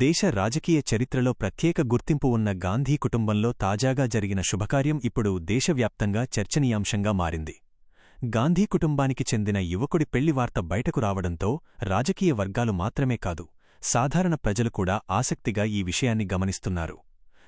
దేశ రాజకీయ చరిత్రలో ప్రత్యేక గుర్తింపు ఉన్న గాంధీ కుటుంబంలో తాజాగా జరిగిన శుభకార్యం ఇప్పుడు దేశవ్యాప్తంగా చర్చనీయాంశంగా మారింది. గాంధీ కుటుంబానికి చెందిన యువకుడి పెళ్ళి వార్త బయటకు రావడంతో రాజకీయ వర్గాలు మాత్రమే కాదు సాధారణ ప్రజలు కూడా ఆసక్తిగా ఈ విషయాన్ని గమనిస్తున్నారు.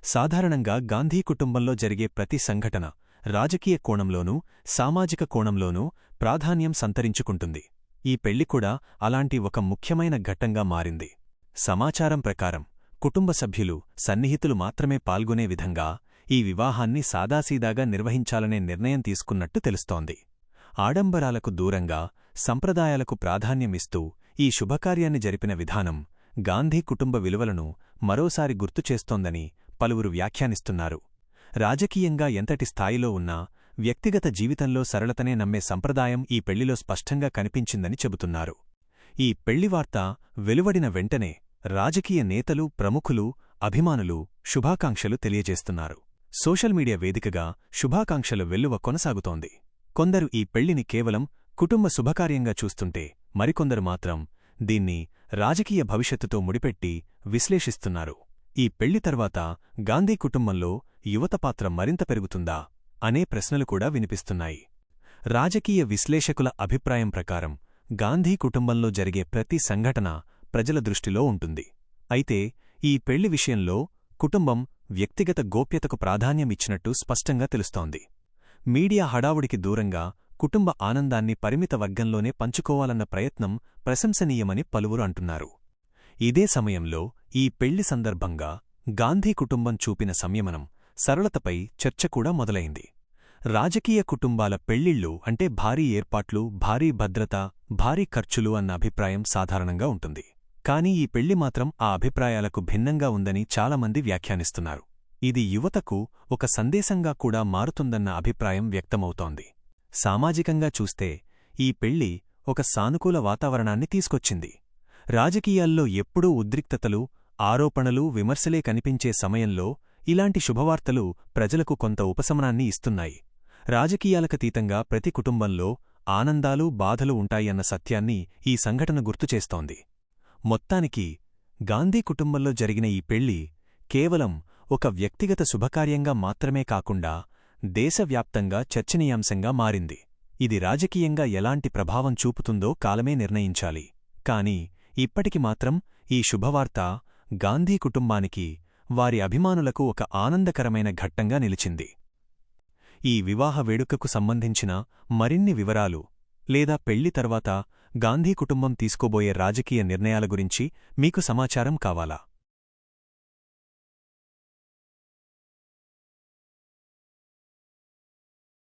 సాధారణంగా గాంధీ కుటుంబంలో జరిగే ప్రతి సంఘటన రాజకీయ కోణంలోనూ సామాజిక కోణంలోనూ ప్రాధాన్యం సంతరించుకుంటుంది. ఈ పెళ్ళి కూడా అలాంటి ఒక ముఖ్యమైన ఘట్టంగా మారింది. సమాచారం ప్రకారం కుటుంబ సభ్యులు సన్నిహితులు మాత్రమే పాల్గొనే విధంగా ఈ వివాహాన్ని సాదాసీదాగా నిర్వహించాలనే నిర్ణయం తీసుకున్నట్టు తెలుస్తోంది. ఆడంబరాలకు దూరంగా సంప్రదాయాలకు ప్రాధాన్యమిస్తూ ఈ శుభకార్యాన్ని జరిపిన విధానం గాంధీ కుటుంబ విలువలను మరోసారి గుర్తుచేస్తోందని పలువురు వ్యాఖ్యానిస్తున్నారు. రాజకీయంగా ఎంతటి స్థాయిలో ఉన్నా వ్యక్తిగత జీవితంలో సరళతనే నమ్మే సంప్రదాయం ఈ పెళ్ళిలో స్పష్టంగా కనిపించిందని చెబుతున్నారు. ఈ పెళ్ళివార్త వెలువడిన వెంటనే రాజకీయ నేతలు ప్రముఖులు అభిమానులు శుభాకాంక్షలు తెలియజేస్తున్నారు. సోషల్ మీడియా వేదికగా శుభాకాంక్షలు వెల్లువ కొనసాగుతోంది. కొందరు ఈ పెళ్ళిని కేవలం కుటుంబ శుభకార్యంగా చూస్తుంటే మరికొందరు మాత్రం దీన్ని రాజకీయ భవిష్యత్తుతో ముడిపెట్టి విశ్లేషిస్తున్నారు. ఈ పెళ్ళి తర్వాత గాంధీ కుటుంబంలో యువత పాత్ర మరింత పెరుగుతుందా అనే ప్రశ్నలు కూడా వినిపిస్తున్నాయి. రాజకీయ విశ్లేషకుల అభిప్రాయం ప్రకారం గాంధీ కుటుంబంలో జరిగే ప్రతి సంఘటన ప్రజల దృష్టిలో ఉంటుంది. అయితే ఈ పెళ్ళి విషయంలో కుటుంబం వ్యక్తిగత గోప్యతకు ప్రాధాన్యమిచ్చినట్టు స్పష్టంగా తెలుస్తోంది. మీడియా హడావుడికి దూరంగా కుటుంబ ఆనందాన్ని పరిమిత వర్గంలోనే పంచుకోవాలన్న ప్రయత్నం ప్రశంసనీయమని పలువురు అంటున్నారు. ఇదే సమయంలో ఈ పెళ్ళి సందర్భంగా గాంధీ కుటుంబం చూపిన సంయమనం సరళతపై చర్చ కూడా మొదలైంది. రాజకీయ కుటుంబాల పెళ్ళిళ్ళు అంటే భారీ ఏర్పాట్లు భారీ భద్రత భారీ ఖర్చులు అన్న అభిప్రాయం సాధారణంగా ఉంటుంది. కానీ ఈ పెళ్ళి మాత్రం ఆ అభిప్రాయాలకు భిన్నంగా ఉందని చాలామంది వ్యాఖ్యానిస్తున్నారు. ఇది యువతకు ఒక సందేశంగా కూడా మారుతుందన్న అభిప్రాయం వ్యక్తమవుతోంది. సామాజికంగా చూస్తే ఈ పెళ్ళి ఒక సానుకూల వాతావరణాన్ని తీసుకొచ్చింది. రాజకీయాల్లో ఎప్పుడూ ఉద్రిక్తతలు ఆరోపణలు విమర్శలే కనిపించే సమయంలో ఇలాంటి శుభవార్తలు ప్రజలకు కొంత ఉపశమనాన్ని ఇస్తున్నాయి. రాజకీయాలకతీతంగా ప్రతి కుటుంబంలో ఆనందాలు బాధలు ఉంటాయన్న సత్యాన్ని ఈ సంఘటన గుర్తుచేస్తోంది మొత్తానికి గాంధీ కుటుంబంలో జరిగిన ఈ పెళ్ళి కేవలం ఒక వ్యక్తిగత శుభకార్యంగా మాత్రమే కాకుండా దేశవ్యాప్తంగా చర్చనీయాంశంగా మారింది. ఇది రాజకీయంగా ఎలాంటి ప్రభావం చూపుతుందో కాలమే నిర్ణయించాలి. కాని ఇప్పటికి మాత్రం ఈ శుభవార్త గాంధీ కుటుంబానికి వారి అభిమానులకు ఒక ఆనందకరమైన ఘట్టంగా నిలిచింది. ఈ వివాహ వేడుకకు సంబంధించిన మరిన్ని వివరాలు లేదా పెళ్ళి తర్వాత గాంధీ కుటుంబం తీసుకోబోయే రాజకీయ నిర్ణయాల గురించి మీకు సమాచారం కావాలా?